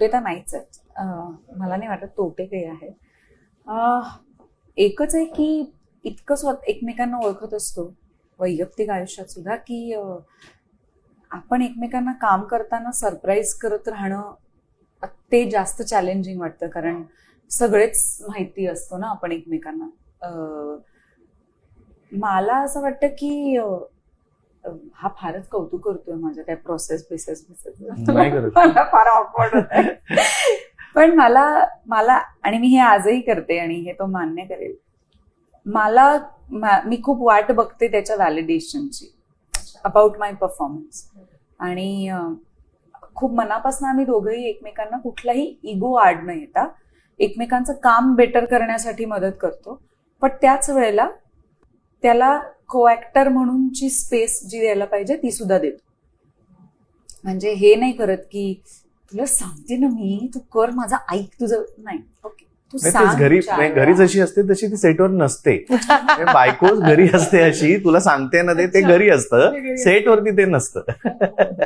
ते तर नाहीच आहेत. मला नाही वाटत तोटे काही आहेत. एकच आहे की इतकं स्वत एकमेकांना ओळखत असतो वैयक्तिक आयुष्यात सुद्धा की आपण एकमेकांना काम करताना सरप्राईज करत राहणं ते जास्त चॅलेंजिंग वाटतं. कारण सगळेच माहिती असतो ना आपण एकमेकांना. मला असं वाटतं की हा फारच कौतुक करतोय माझ्या काय प्रोसेस बिसेस. मला फार ऑकवर्ड होत पण मला मला आणि मी हे आजही करते आणि हे तो मान्य करेल. मला मा- खूप वाट बघते त्याच्या व्हॅलिडेशनची अबाउट माय परफॉर्मन्स आणि खूप मनापासून आम्ही दोघंही एकमेकांना कुठलाही इगो आड न येता एकमेकांचं काम बेटर करण्यासाठी मदत करतो. पण त्याच वेळेला त्याला को ऍक्टर म्हणूनची स्पेस जी द्यायला पाहिजे ती सुद्धा देतो. म्हणजे हे नाही करत की तुला सांगते ना मी तू कर माझा ऐक तुझं. नाही. ओके तू सांग घरी. घरी जशी असते तशी ती सेटवर नसते. बायकोच घरी असते अशी तुला सांगते ना ते ते घरी असतं. सेटवरती ते नसतं.